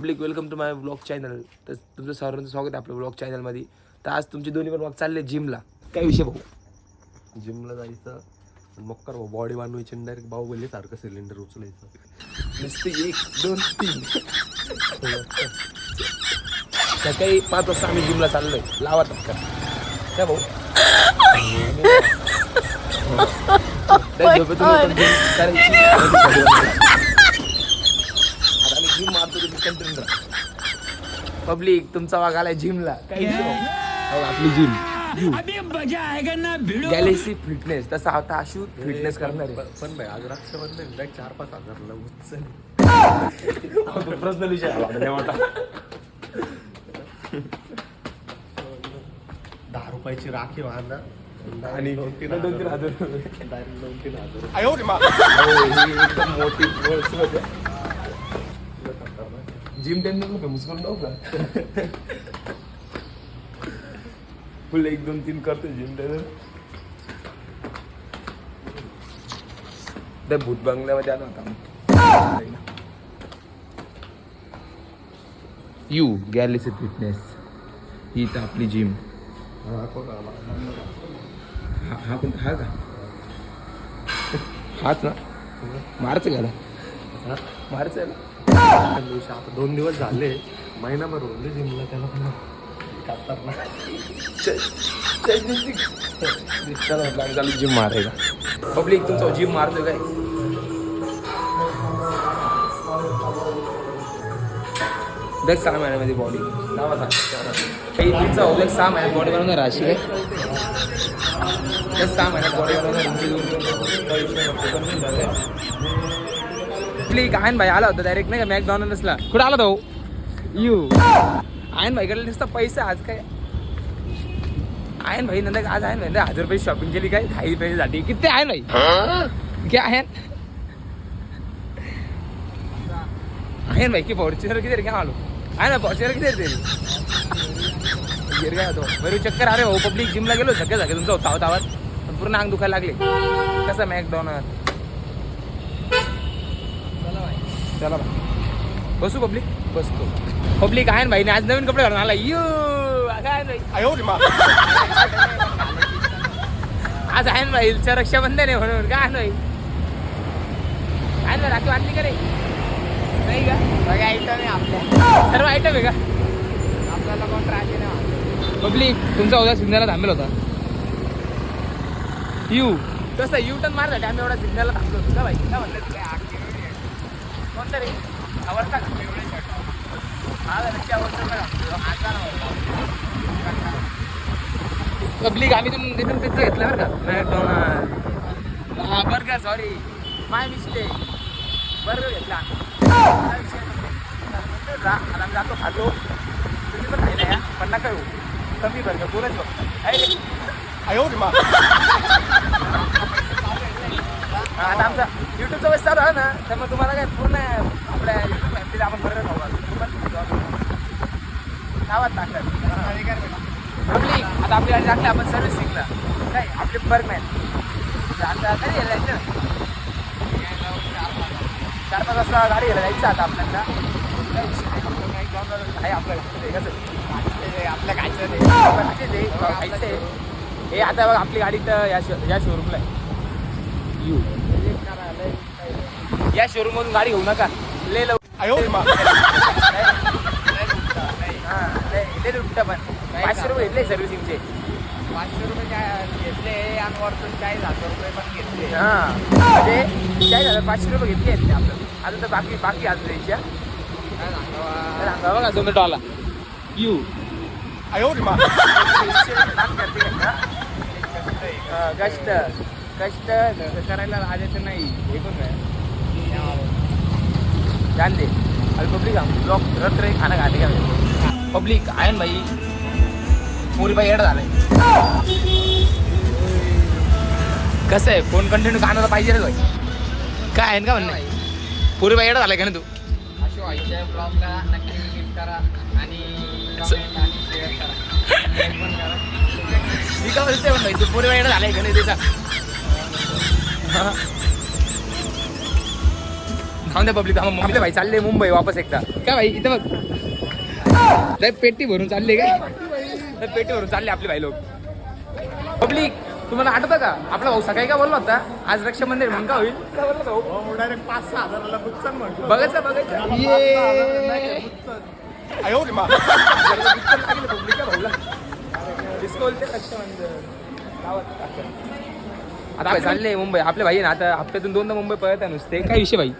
Public welcome to my blog channel तर तुमचं सर्वांचं स्वागत आहे आपल्या ब्लॉग चॅनलमध्ये तर आज तुमचे दोन्ही पण ब्लॉग चालले जिमला काय विषय भाऊ? जिमला जायचं. मग कर बॉडी बनवायची डायरेक्ट बाहुबली सारखं सिलेंडर उचलायचं. नुसते एक दोन तीन. सकाळी पाच वाजता आम्ही जिमला चाललोय. लावा का काय भाऊ त्या झोपेतून उठून gym करायची. आता आम्ही जिम मारतो कंटिन्यू पब्लिक तुमचा वाघ आलाय जिमला. काय भाऊ? हो, आपली जिम गॅलेक्सी फिटनेस तसा आता आशू फिटनेस करणार आहे. पण- भाई आज रक्षाबंधन डायरेक्ट चार पाच हजारला उचल. प्रश्न विषय मोठा दहा रुपयाची राखी वाहना. आणि दोन तीन दोन तीन हजार. दोन तीन हजार एकदम मोठी. जिम टेन फेमस करून टाकू का फुल एक दोन तीन करतो जिम टेन त्या भूत बंगल्यामध्ये आलो होता. यू गॅलेसी फिटनेस ही तर आपली जिम हा, कोण हा का? हाच ना? मारचं घ्याला हा? मारचं आहे त्या दिवशी आता दोन दिवस झाले महिनाभर होते जिमला त्याला पण खतरनाक. चालू जिम मारायला पब्लिक तुमचा जिम मारतो काय दस सहा महिन्यामध्ये बॉडी लावा काही तुमचा ओलेक सहा महिन्यात बॉडी बनवणार राशी काय दस सहा महिन्यात बॉडी बनवणार पब्लिक आयन भाई आला होता डायरेक्ट नाही का? मॅकडॉनल्ड्सला कुठं आला तो? यू आयन भाईकडे नुसता पैसा आज काय? आयन भाई नंतर आज आहे ना हजार रुपये शॉपिंग केली काय? काही पैशासाठी किती आहे भाई? क्या आहे आहे भाई की फॉर्च्युनर किती क्या आलो? आहे ना फॉर्च्युनर किती रे? काय होतो चक्कर अरे हो पब्लिक जिमला गेलो सगळं सगळं तुमचं होता होता आवाज. पूर्ण अंग दुखायला लागले. कसं मॅकडॉनर चला बा. बसू पब्लिक? बसतो. पब्लिक आहे ना भाई आज नवीन कपडे घालून आला. यू काय भाई. आज आहे ना भाई रक्षाबंधन आहे म्हणून. काय आहे ना भाई? ना राखी बांधली का रे? नाही का? सगळे आयटम आहे आपल्या. सर्व आयटम आहे का? आपल्याला कोण राहते नाही पब्लिक तुमचा उद्या सिग्नलला थांबेल होता. यू. तसं यू टर्न मारला आम्ही एवढा सिग्नलला थांबलो होतो. का भाई काय म्हणलं तू? कोणतं रे आवडता का? हा लक्ष पब्लिक आम्ही तुम्ही तिथून पिझ्झा घेतला बरं का? मॅकडॉनल्ड हा burger sorry my mistake burger घेतला. आता आम्ही जातो खातो तुम्ही पण खायला या पण नका येऊ. कमी बर्गर दोनच बघ. आहे? हा, आता आमचा युट्यूबचा वेळेस चालू आहे ना त्यामुळे तुम्हाला काय पूर्ण आपल्या युट्यूब फॅमिलीला आपण बरं खाऊ गावात टाकतात. आपली आता आपली गाडी टाकली आपण सर्व्हिसिंगला काय आपले बर्गमॅन आता कधी यायला जायचं. चार पाच वाजता गाडी घ्यायला जायचं आता आपल्याला. काय विषय आहे आपल्या खायचं ते, हे आता बघा आपली गाडी तर या शो या शोरूमला आहे. यू या शोरूम मधून गाडी घेऊ नका. ले हा, लय लुटतं पण. पाचशे रुपये घेतले सर्व्हिसिंगचे पाचशे रुपये काय घेतले आणि वरतून चाळीस हजार रुपये पण घेतले. हा. म्हणजे काय झालं पाचशे रुपये घेतले आहेत आपलं. आता तर बाकी बाकी आज द्यायच्या. काय सांगावा? तर सांगा बघा झोमॅटो आला. यू कष्ट कष्ट करायला लाजायचं नाही. हे पण काय जान दे अरे पब्लिक ब्लॉक रत रे खाना खाते का? पब्लिक आहे ना भाई. मोरी बाई एड झालाय. कसं आहे? फोन कंटिन्यू खाण्याला पाहिजे रे भाई? काय आहे ना का म्हणणं? पुरी बाई एड झालाय का ना तू? अशो आईच्या ब्लॉगला नक्की विजिट करा आणि शेअर करा. मी का बोलते भाई? तू पुरी बाई एड झालाय का नाही त्याचा खाऊन द्या पब्लिक आपले भाई चालले मुंबई वापस एकदा काय भाई इथं बघ लय पेटी भरून चालले काय लय पेटी भरून चालले आपले भाई लोक पब्लिक तुम्हाला आठवतं का आपला भाऊ सकाळी काय बोलला होता आज रक्षाबंधन म्हणून का होईल काय बोलला भाऊ डायरेक्ट पाच सहा हजाराला बुच्चन म्हटलं बघायचं बघायचं ये. रे मा. लागले भाऊला. बोलते रक्षाबंधन. गावात. आता चालले मुंबई. आपले भाई ना आता हप्त्यातून दोनदा मुंबई पळत आहे नुसते. काय विषय भाई?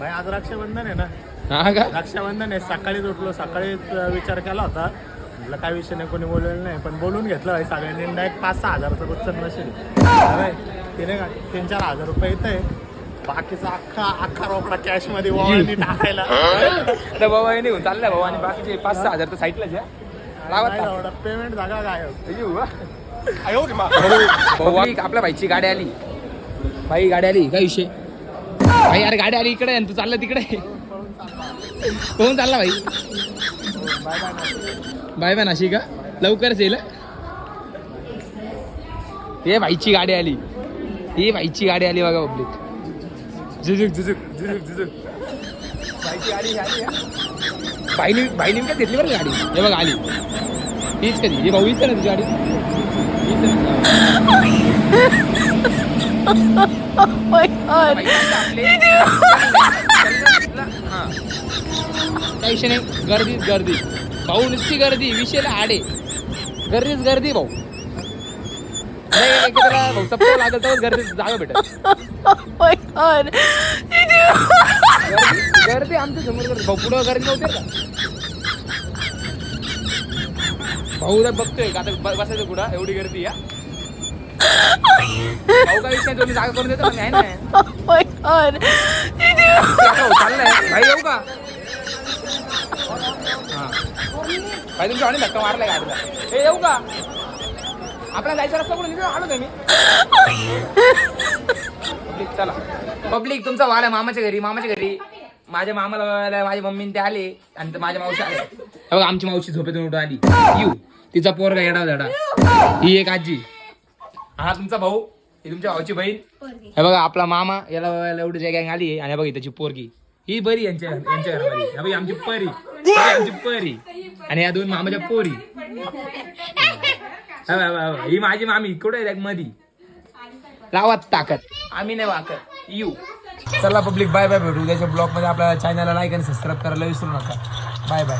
भाई आज रक्षाबंधन आहे ना. हा का? रक्षाबंधन आहे. सकाळीच उठलो. सकाळीच विचार केला होता. म्हटलं काय विषय नाही कोणी बोललेलं नाही. पण बोलून घेतलं भाई सगळ्यांनी. डायरेक्ट पाच सहा हजाराचं बुच्चन नसेल तिने का तीन चार हजार रुपये येत आहे. बाकीचा अख्खा अख्खा रोकडा कॅशमध्ये टाकायला. तर बाबा हे निघून चाललाय भाऊ आणि बाकीचे पाच सहा हजार तर साईडलाच आहे. लावत पेमेंट जागा काय येऊ. अयो रे मा. भाऊ भाई, आपल्या भाईची गाडी आली. भाई गाडी आली. काय विषय? भाई अरे गाडी आली इकडे आणि तू चालला तिकडे. कोण चालला भाई? बाय बाय नाशिक का लवकरच येईल हे? भाईची गाडी आली. ही भाईची गाडी आली बघा पब्लिक झुझुक झुझुक झुझुक झुझुक. भाईची गाडी आली हा. भाईने भाईने काय घेतली बरं गाडी? हे बघा आली. हीच कधी ही भाऊ हीच आहे ना तुझी गाडी हीच आहे ना? भाई, आता आपले- हा. काही विषय नाही गर्दीच गर्दी भाऊ नुसती गर्दी विषयला आडे. गर्दीच गर्दी भाऊ. नाही, एखाद्याला भाऊ चप्पल लागल तर गर्दीत जागा भेटत गर्दी गर्दी आमच्यासमोर गर्दी. भाऊ पुढं गर्दी नव्हते का भाऊ उद्या बघतोय का? आता ब- बसायचं कुठं? एवढी गर्दी या भाऊ काय विषय तुम्ही जागा करून देतो? नाही. चाललाय. भाई येऊ का? हा. भाई तुमच्या आणि धक्का मारलाय गाडीला ए येऊ का? आपला जायचा रस्ता कुठे? निघून आलो का मी? पब्लिक चला. पब्लिक तुमचा वाला मामाच्या घरी मामाच्या घरी. माझ्या मामाला माझ्या मम्मीने ते आले आणि माझ्या मावशी आल्या हे बघा आमची मावशी झोपेतून उठून आली. यू तिचा पोरगा येडा धडा ही एक आजी. हा तुमचा भाऊ ही तुमच्या भाऊची बहीण. हे बघा आपला मामा याला एवढी जय गँग आली आणि बघा त्याची पोरगी. ही बरी यांच्या यांच्या घरामध्ये. बघा आमची परी. आमची परी. आणि या दोन मामाच्या पोरी. हे हे हे. ही माझी मामी कुठे आहे? मधी. लावात ताकद. आम्ही नाही वाकत. यू. चला पब्लिक बाय बाय भेटू. उद्याच्या ब्लॉगमध्ये आपल्याला आपल्या चॅनलला लाईक आणि सबस्क्राईब करायला विसरू नका. Bye bye